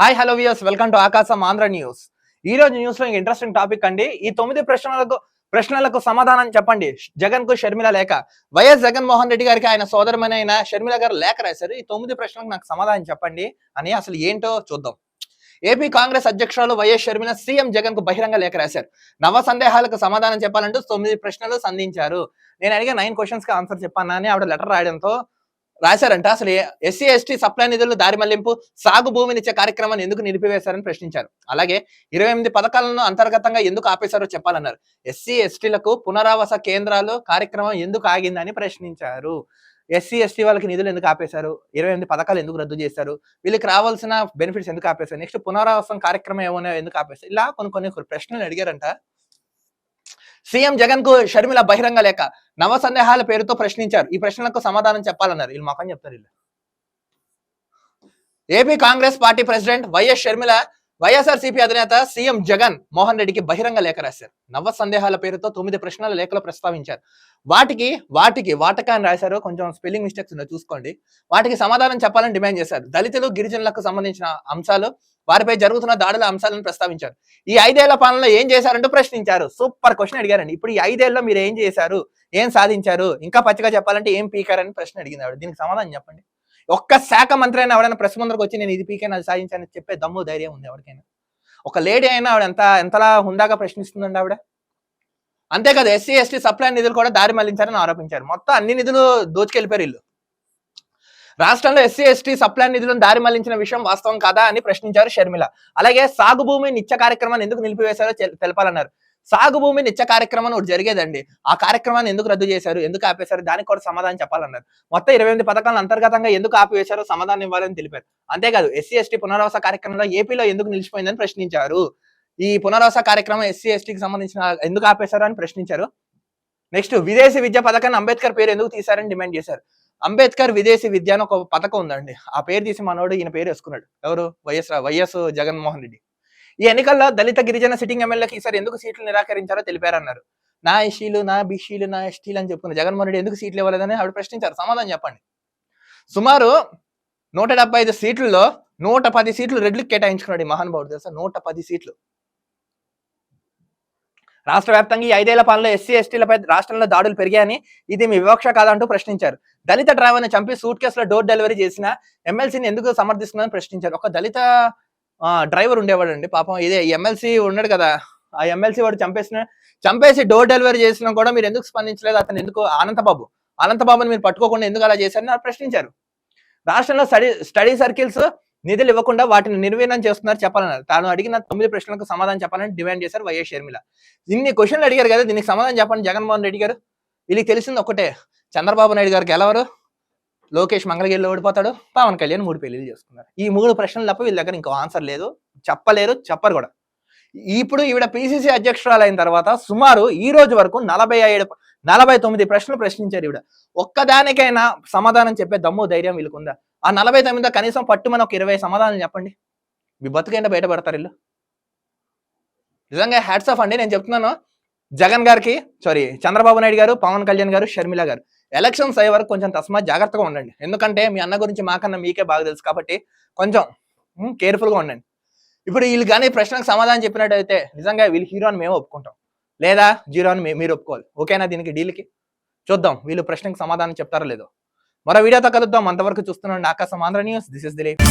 Hi hello viewers welcome to Aakasam Andhra news ఈ రోజు న్యూస్లో ఇంట్రెస్టింగ్ టాపిక్ అండి. ఈ తొమ్మిది ప్రశ్నలకు ప్రశ్నలకు సమాధానం చెప్పండి. జగన్కు షర్మిల లేఖ వైఎస్ జగన్మోహన్ రెడ్డి గారికి ఆయన సోదరమని అయిన షర్మిల గారు లేఖ రాశారు. ఈ తొమ్మిది ప్రశ్నలకు నాకు సమాధానం చెప్పండి అని అసలు ఏంటో చూద్దాం. ఏపీ కాంగ్రెస్ అధ్యక్షురాలు వైఎస్ షర్మిల సీఎం జగన్కు బహిరంగ లేఖ రాశారు. నవ సందేహాలకు సమాధానం చెప్పాలంటూ తొమ్మిది ప్రశ్నలు సంధించారు. నేను అడిగే నైన్ క్వశ్చన్స్కి ఆన్సర్ చెప్పాను అని ఆవిడ లెటర్ రాయడంతో రాశారంట. అసలు ఎస్సీ ఎస్టీ సప్లై నిధులు దారి మళ్ళింపు సాగు భూమినిచ్చే కార్యక్రమాన్ని ఎందుకు నిలిపివేశారని ప్రశ్నించారు. అలాగే ఇరవై ఎనిమిది పథకాలను అంతర్గతంగా ఎందుకు ఆపేశారో చెప్పాలన్నారు. ఎస్సీ ఎస్టీలకు పునరావాస కేంద్రాలు కార్యక్రమం ఎందుకు ఆగిందని ప్రశ్నించారు. ఎస్సీ ఎస్టీ వాళ్ళకి నిధులు ఎందుకు ఆపేశారు? ఇరవై ఎనిమిది పథకాలు ఎందుకు రద్దు చేశారు? వీళ్ళకి రావాల్సిన బెనిఫిట్స్ ఎందుకు ఆపేశారు? నెక్స్ట్ పునరావాసం కార్యక్రమం ఏమైనా ఎందుకు ఆపేశారు? ఇలా కొన్ని కొన్ని ప్రశ్నలు అడిగారంట. సీఎం జగన్కు షర్మిల బహిరంగ లేఖ. నవ సందేహాల పేరుతో ప్రశ్నించారు. ఈ ప్రశ్నలకు సమాధానం చెప్పాలన్నారు. వీళ్ళు మాకని చెప్తారు వీళ్ళు? AP Congress party president YS Sharmila YSRCP అధినేత సీఎం జగన్ మోహన్ రెడ్డికి బహిరంగ లేఖ రాశారు. నవ సందేహాల పేరుతో తొమ్మిది ప్రశ్నల లేఖలు ప్రస్తావించారు. వాటికి వాటికి వాటకాన్ని రాశారు. కొంచెం స్పెల్లింగ్ మిస్టేక్స్ ఉన్నాయి చూసుకోండి. వాటికి సమాధానం చెప్పాలని డిమాండ్ చేశారు. దళితులు గిరిజనులకు సంబంధించిన అంశాలు వారిపై జరుగుతున్న దాడుల అంశాలను ప్రస్తావించారు. ఈ ఐదేళ్ళ పాలనలో ఏం చేశారంటూ ప్రశ్నించారు. సూపర్ క్వశ్చన్ అడిగారండి. ఇప్పుడు ఈ ఐదేళ్ళలో మీరు ఏం చేశారు? ఏం సాధించారు? ఇంకా పచ్చిగా చెప్పాలంటే ఏం పీకారని ప్రశ్న అడిగింది ఆవిడ. దీనికి సమాధానం చెప్పండి. ఒక్క శాఖ మంత్రి అయినా ఎవరైనా ప్రెస్ ముందరకు వచ్చి నేను ఇది పీకే అది సాధించానని చెప్పే దమ్ము ధైర్యం ఉంది ఎవరికైనా. ఒక లేడీ అయినా ఆవిడ ఎంత ఎంతలా హుందాగా ప్రశ్నిస్తుందండి ఆవిడ? అంతేకాదు ఎస్సీ ఎస్టీ సప్లై నిధులు కూడా దారి మళ్ళించారని ఆరోపించారు. మొత్తం అన్ని నిధులు దోచుకెళ్ళిపోయారు వీళ్ళు. రాష్ట్రంలో ఎస్సీ ఎస్టీ సప్లై నిధులను దారి మళ్ళించిన విషయం వాస్తవం కాదా అని ప్రశ్నించారు షర్మిల. అలాగే సాగు భూమి నిత్య కార్యక్రమాన్ని ఎందుకు నిలిపివేశారో తెలపాలన్నారు. సాగు భూమి నిత్య కార్యక్రమం ఒకటి జరిగేదండి. ఆ కార్యక్రమాన్ని ఎందుకు రద్దు చేశారు? ఎందుకు ఆపేశారు? దానికి కూడా సమాధానం చెప్పాలన్నారు. మొత్తం ఇరవై ఎనిమిది పథకాలను అంతర్గతంగా ఎందుకు ఆపివేశారో? సమాధానం ఇవ్వాలని తెలిపారు. అంతేకాదు ఎస్సీ ఎస్టీ పునరావాస కార్యక్రమంలో ఏపీలో ఎందుకు నిలిచిపోయిందని ప్రశ్నించారు. ఈ పునరావాస కార్యక్రమం ఎస్సీ ఎస్టీకి సంబంధించిన ఎందుకు ఆపేశారు అని ప్రశ్నించారు. నెక్స్ట్ విదేశీ విద్యా పథకాన్ని అంబేద్కర్ పేరు ఎందుకు తీశారని డిమాండ్ చేశారు. అంబేద్కర్ విదేశీ విద్య అని ఒక పథకం ఉందండి. ఆ పేరు తీసి మనోడు ఈయన పేరు వేసుకున్నాడు. ఎవరు? YS YS Jaganmohan Reddy. ఈ ఎన్నికల్లో దళిత గిరిజన సిట్టింగ్ ఎమ్మెల్యేకి ఈసారి ఎందుకు సీట్లు నిరాకరించారో తెలిపారన్నారు. నా ఎస్సీలు నా బీసీలు నా ఎస్టీలు అని చెప్పుకున్న జగన్మోహన్ రెడ్డి ఎందుకు సీట్లు ఇవ్వలేదని ఆవిడ ప్రశ్నించారు. సమాధానం చెప్పండి. సుమారు నూట డెబ్బై ఐదు సీట్లలో నూట పది సీట్లు రెడ్లకు కేటాయించుకున్నాడు ఈ మహానుభావుడు. తెలుసా? నూట పది సీట్లు. రాష్ట్ర వ్యాప్తంగా ఈ ఐదేళ్ళ పాలనలో ఎస్సీ ఎస్టీలపై రాష్ట్రంలో దాడులు పెరిగాయని ఇది మీ వివక్ష కాదంటూ ప్రశ్నించారు. దళిత డ్రైవర్ని చంపి సూట్ కేసులో డోర్ డెలివరీ చేసిన ఎమ్మెల్సీని ఎందుకు సమర్థిస్తుందని ప్రశ్నించారు. ఒక దళిత డ్రైవర్ ఉండేవాడండి. పాపం ఇదే ఎమ్మెల్సీ ఉన్నాడు కదా. ఆ ఎమ్మెల్సీ వాడు చంపేసిన చంపేసి డోర్ డెలివరీ చేసినా కూడా మీరు ఎందుకు స్పందించలేదు? అతను ఎందుకు అనంతబాబు అనంతబాబుని మీరు పట్టుకోకుండా ఎందుకు అలా చేశారని నాకు ప్రశ్నించారు. రాష్ట్రంలో స్టడీ స్టడీ సర్కిల్స్ నిధులు ఇవ్వకుండా వాటిని నిర్వీర్ణం చేస్తున్నారు చెప్పాలన్నారు. తాను అడిగిన తొమ్మిది ప్రశ్నలకు సమాధానం చెప్పాలని డిమాండ్ చేశారు వైఎస్ షర్మిల. ఇన్ని క్వశ్చన్లు అడిగారు కదా దీనికి సమాధానం చెప్పండి జగన్మోహన్ రెడ్డి గారు. వీళ్ళకి తెలిసింది ఒకటే. చంద్రబాబు నాయుడు గారికి గెలవరు లోకేష్ మంగళగిరిలో ఓడిపోతాడు పవన్ కళ్యాణ్ మూడు పెళ్ళిళ్ళు చేసుకున్నారు. ఈ మూడు ప్రశ్నలు తప్ప వీళ్ళ దగ్గర ఇంకో ఆన్సర్ లేదు. చెప్పలేరు చెప్పరు కూడా. ఇప్పుడు ఈవిడ పిసిసి అధ్యక్షురాలైన తర్వాత సుమారు ఈ రోజు వరకు నలభై ఏడు నలభై తొమ్మిది ప్రశ్నలు ప్రశ్నించారు ఈవిడ. ఒక్కదానికైనా సమాధానం చెప్పే దమ్ము ధైర్యం వీళ్ళకుందా? ఆ నలభై తొమ్మిదో కనీసం పట్టుమని ఒక ఇరవై సమాధానం చెప్పండి. మీ బతుకైనా బయటపడతారు వీళ్ళు? నిజంగా హ్యాట్స్ ఆఫ్ అండి నేను చెప్తున్నాను జగన్ గారికి సారీ చంద్రబాబు నాయుడు గారు పవన్ కళ్యాణ్ గారు షర్మిల గారు. ఎలక్షన్స్ అయ్యే వరకు కొంచెం తస్మా జాగ్రత్తగా ఉండండి. ఎందుకంటే మీ అన్న గురించి మాకన్నా మీకే బాగా తెలుసు కాబట్టి కొంచెం కేర్ఫుల్గా ఉండండి. ఇప్పుడు వీళ్ళు కానీ ప్రశ్నకు సమాధానం చెప్పినట్టయితే నిజంగా వీళ్ళు హీరో అని మేము ఒప్పుకుంటాం. లేదా జీరో అని మీరు ఒప్పుకోవాలి. ఓకేనా దీనికి డీల్కి? చూద్దాం వీళ్ళు ప్రశ్నకు సమాధానం చెప్తారో లేదో. మరో వీడియోతో కలుద్దాం. అంతవరకు చూస్తున్నాం Aakasam Andhra news. This is Dilip.